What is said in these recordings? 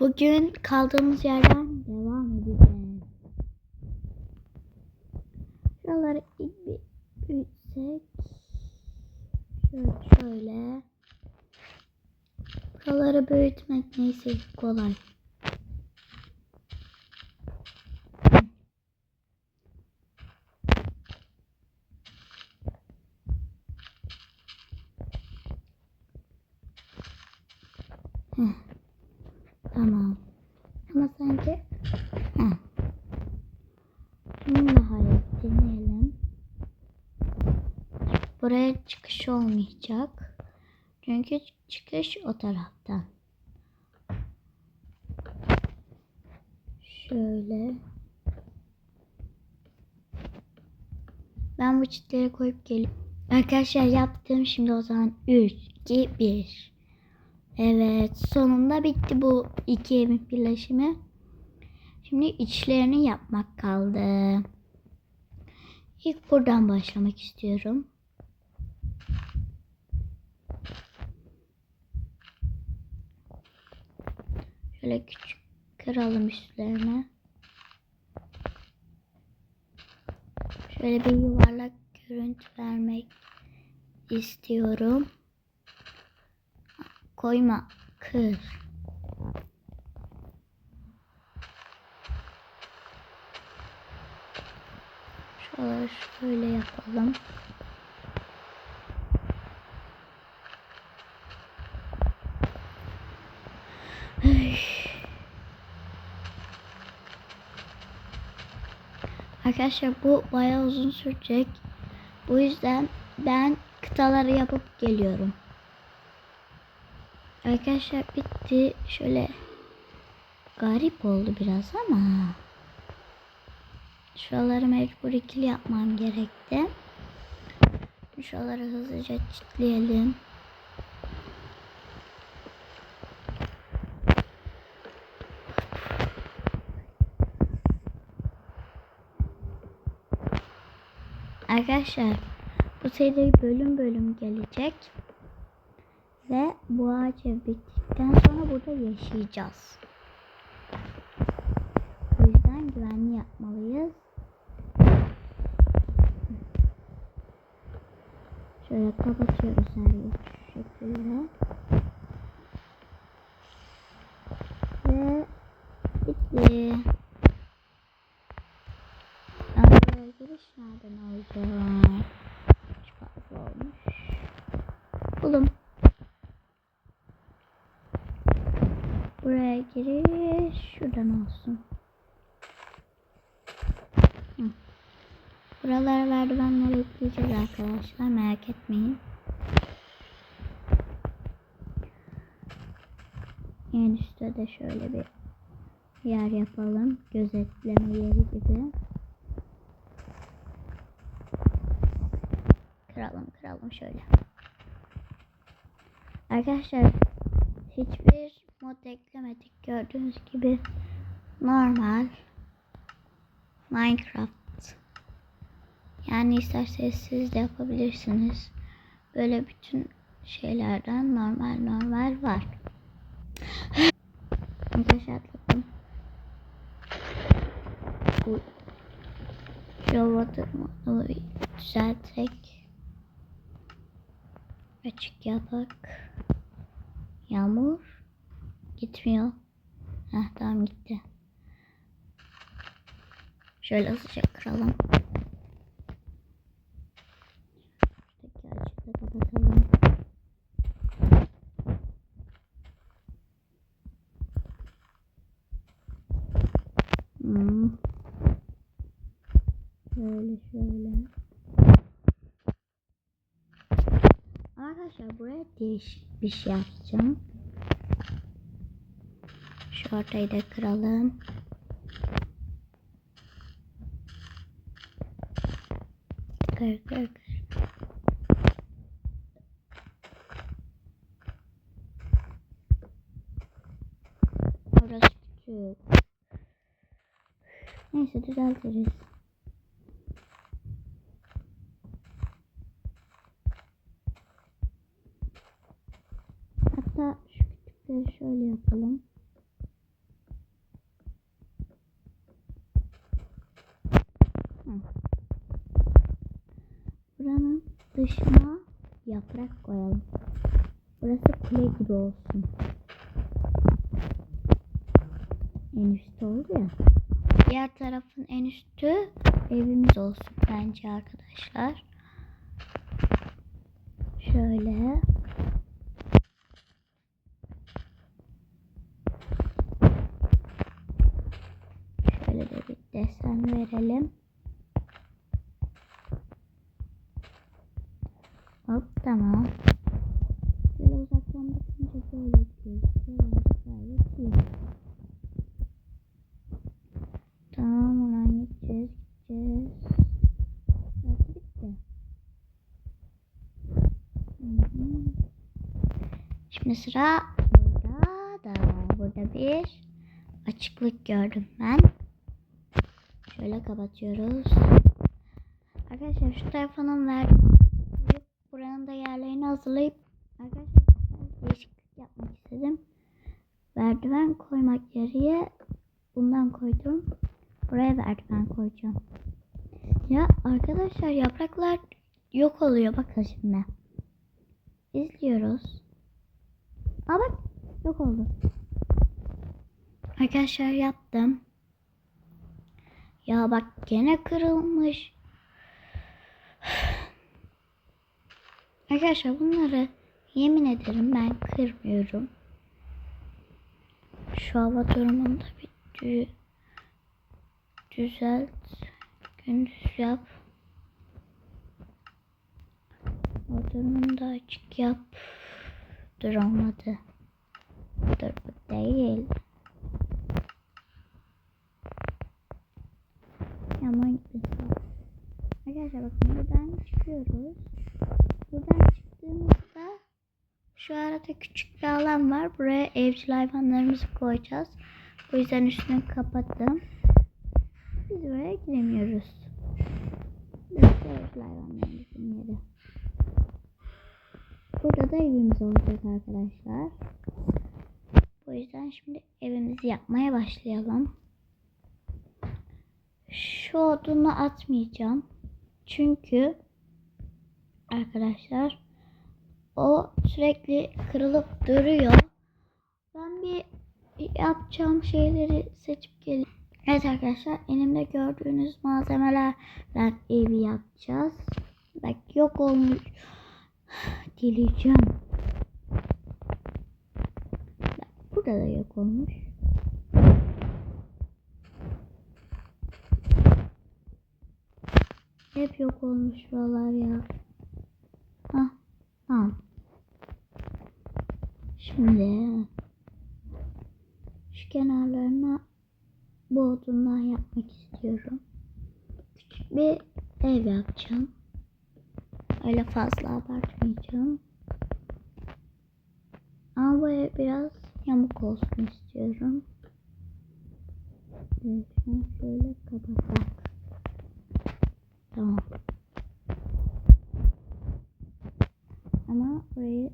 Bugün kaldığımız yerden devam edeceğiz. Şuraları ilk bir büyütsek. Şöyle şöyle. Buraları büyütmek neyse kolay. Tamam. Ama sanki Heh. Şunu daha iyi deneyelim. Buraya çıkış olmayacak. Çünkü çıkış o taraftan. Şöyle. Ben bu çitleri koyup geliyorum. Arkadaşlar yaptım. Şimdi o zaman 3, 2, 1. Evet sonunda bitti bu iki evin birleşimi. Şimdi içlerini yapmak kaldı. İlk buradan başlamak istiyorum. Şöyle küçük kıralım üstlerine. Şöyle bir yuvarlak görüntü vermek istiyorum. Koyma. Kır. Şöyle şöyle yapalım. Arkadaşlar bu bayağı uzun sürecek. Bu yüzden ben kıtaları yapıp geliyorum. Arkadaşlar bitti. Şöyle garip oldu biraz ama şuraları mecbur ikili yapmam gerekti. Şuraları hızlıca çitleyelim. Arkadaşlar bu seri bölüm bölüm gelecek. Ve bu ağaç bittikten sonra burada yaşayacağız. O yüzden güvenli yapmalıyız. Şöyle kapatıyoruz her yeri şu şekilde. Ve bitti. Buraya giriş nereden alacağım? Çok fazla olmuş. Bulum. Buraya giriş şuradan olsun. Hı. Buralara merdivenleri ekleyeceğiz arkadaşlar. Merak etmeyin. En üstte de şöyle bir yer yapalım. Gözetleme yeri gibi. Kıralım kıralım şöyle. Arkadaşlar hiçbir mod eklemedik. Gördüğünüz gibi normal Minecraft. Yani isterseniz siz de yapabilirsiniz. Böyle bütün şeylerden normal normal var. Arkadaşlar atladım bu Robotu modunu düzelterek açık yapak. Yağmur gitmiyor. Heh tamam gitti. Şöyle hızlıca kıralım. Şuradaki açıkta kapatalım. Hmm. Şöyle şöyle. Arkadaşlar buraya değişik bir şey yapacağım. Ortayı da kıralım. Kır kır kır. Orası küçük. Neyse düzeltiriz. Hatta şu küçükleri şöyle yapalım. Yaprak koyalım. Burası kule gibi olsun. En üstte oldu ya. Diğer tarafın en üstü evimiz olsun bence arkadaşlar. Şöyle. Şöyle de bir desen verelim. Tamam. Böyle uzaktan bakınca böyle gözüküyor. Bence gayet iyi. Tamam oradan gideceğiz gideceğiz. Burası bitti. Hı hı. Şimdi sıra burada da. Burada bir açıklık gördüm ben. Şöyle kapatıyoruz. Arkadaşlar şu telefonun verdiği hazırlayıp arkadaşlar değişiklik yapmak istedim. Merdiven koymak yerine bundan koydum. Buraya merdiven koyacağım. Ya arkadaşlar yapraklar yok oluyor bakın şimdi. İzliyoruz. Aa bak yok oldu. Arkadaşlar yaptım. Ya bak gene kırılmış. Arkadaşlar bunları yemin ederim ben kırmıyorum. Şu hava durumunda bir dü- düzelt. Gündüz yap. Hava durumunu da açık yap. Dur olmadı. Dur bu değil. Yaman gitmesin. Arkadaşlar bakın buradan çıkıyoruz. Şu arada küçük bir alan var. Buraya evcil hayvanlarımızı koyacağız. O yüzden üstünü kapattım. Biz buraya giremiyoruz. Burası evcil hayvanlarımızın yeri. Burada da evimiz olacak arkadaşlar. O yüzden şimdi evimizi yapmaya başlayalım. Şu odunu atmayacağım. Çünkü arkadaşlar o sürekli kırılıp duruyor. Ben bir yapacağım şeyleri seçip geleyim. Evet arkadaşlar elimde gördüğünüz malzemelerle evi yapacağız. Bak yok olmuş. Dileyeceğim. Bak, burada da yok olmuş. Hep yok olmuş buralar ya. Hah, tamam. Şimdi şu kenarlarına bu odundan yapmak istiyorum. Küçük bir ev yapacağım. Öyle fazla abartmayacağım. Ama bu ev biraz yamuk olsun istiyorum. Evet, şöyle kapatalım. Tamam. Ama burayı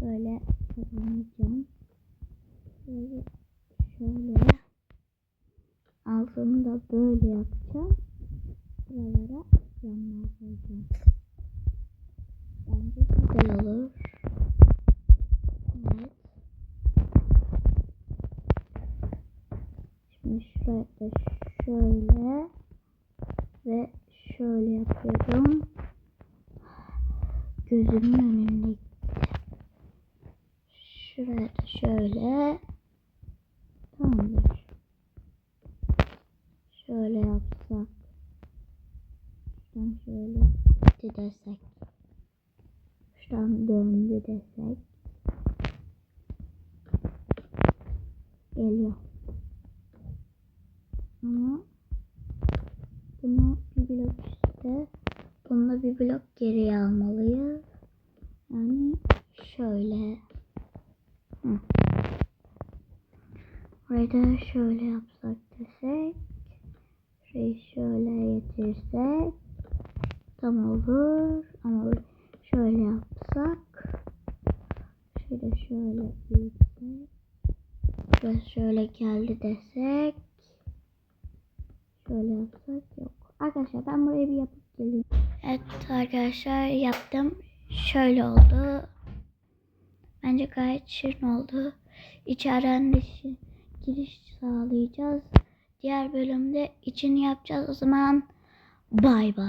böyle kapamayacağım. Böyle şöyle altını da böyle yapacağım. Buralara camlar koyacağım. Bence güzel olur. Evet. Şimdi şuraya şöyle ve şöyle yapıyorum. Gözümün önünde gitti. Şuraya da şöyle. Tamamdır. Şöyle yapsak. Şuradan şöyle gitti desek. Şuradan döndü desek. Geliyor. Ama bunu bir blok üstte bunu bir blok geriye almalıyız. Yani şöyle. Hı. Burayı da şöyle yapsak desek. Şurayı şöyle getirsek. Tam olur. Ama şöyle yapsak. Şöyle şöyle büyütsek. Şurası şöyle geldi desek. Şöyle yapsak yok. Arkadaşlar ben burayı bir yapıp geleyim. Evet arkadaşlar yaptım. Şöyle oldu. Bence gayet şirin oldu. İçeriden dışı giriş sağlayacağız. Diğer bölümde içini yapacağız. O zaman bay bay.